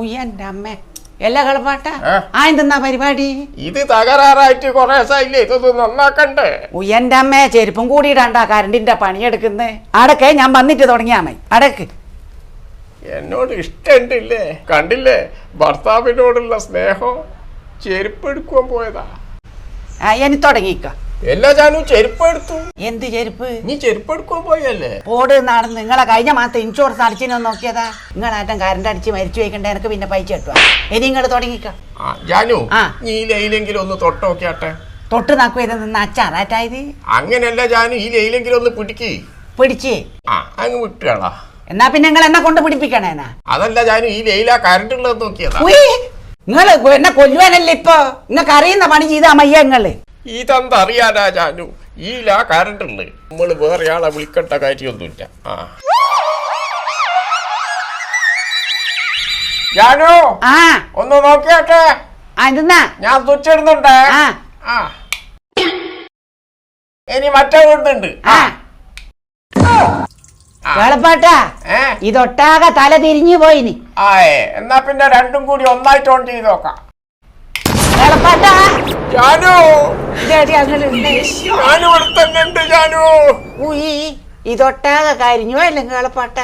ഉയ്യന്റെ അമ്മേ എല്ലാ കളപ്പാട്ട? ഏ? ആ എന്തെന്നാ പരിപാടി? ഇത് തകരാറായിട്ട് കൊറേ ദിവസമായില്ലേ ഇതൊന്ന് നന്നാക്കണ്ടേ? ഉയ്യന്റെ അമ്മ ചെരുപ്പും കൂടിയിടാണ്ടാ കരണ്ടിന്റെ പണിയെടുക്കുന്നേ അടക്കെ ഞാൻ വന്നിട്ട് തുടങ്ങിയാ മതി. അടക്ക്. എന്നോട് ഇഷ്ടണ്ടില്ലേ കണ്ടില്ലേ? ഭർത്താവിനോടുള്ള സ്നേഹം ചെരുപ്പ് എടുക്കുവാൻ പോയതാ. ആ ഇനി തുടങ്ങിക്ക. എല്ലാ ജാനും ചെരുപ്പ് എടുത്തു. എന്ത് ചെരുപ്പ്? നീ ചെരുപ്പ് എടുക്കാൻ പോയല്ലേ? പോട് നടന്ന് നിങ്ങളെ കഴിഞ്ഞ മാസത്തെ ഇൻഷുറൻസ് അടിച്ചിനോ നോക്കിയതാ. നിങ്ങളാറ്റം കരണ്ട് അടിച്ച് മരിച്ചു വയ്ക്കണ്ട എനിക്ക് പിന്നെ പൈസ കിട്ടുക ഇനി നിങ്ങൾ തുടങ്ങിക്ക. ജാനു. നീ ലൈലെങ്കിലും ഒന്ന് തൊട്ട് നാക്കുക ഇത് നിന്ന് അച്ചാറാറ്റായത് അങ്ങനെയല്ല ജാനു ഈ ലൈലെങ്കിലും ഒന്ന് പിടിക്ക്. പിടിച്ച്. ആ അങ്ങ് വിട്ടുകളാ. എന്നാ പിന്നെ നിങ്ങൾ എന്നെ കൊണ്ട് പിടിപ്പിക്കണേ അതല്ല ജാനു ഈ ലൈല കറണ്ട് ഉള്ളത് നോക്കിയതാ. നിങ്ങൾ എന്നെ കൊല്ലുവാനല്ലേ ഇപ്പൊ? നിങ്ങൾക്ക് അറിയുന്ന പണി ചെയ്താ മയ്യ നിങ്ങൾ ഇതെന്താ അറിയാനാ ജാനു? ഈ ലാ കറണ്ട് ഉള്ളത് നമ്മൾ വേറെ ആളെ വിളിക്കേണ്ട കാര്യമൊന്നുമില്ല. ആ. ജാനു! ആ. ഒന്ന് നോക്കിയാട്ടെ. ഞാൻ തുച്ചിടുന്നുണ്ട് ആ. ആ. ഇനി മറ്റേ വീടുന്നുണ്ട് ആ. ഇതൊട്ടാകെ തല തിരിഞ്ഞു പോയിനി. ആ എന്നാ പിന്നെ രണ്ടും കൂടി ഒന്നായിട്ട് ഓൺ ചെയ്ത് നോക്കാം. ജാനു! ജാനു ഇവിടെ തന്നെ ഉണ്ട്. ജാനു ഉയ് ഇതൊട്ടാകെ കരിഞ്ഞോ അല്ലേ പട്ട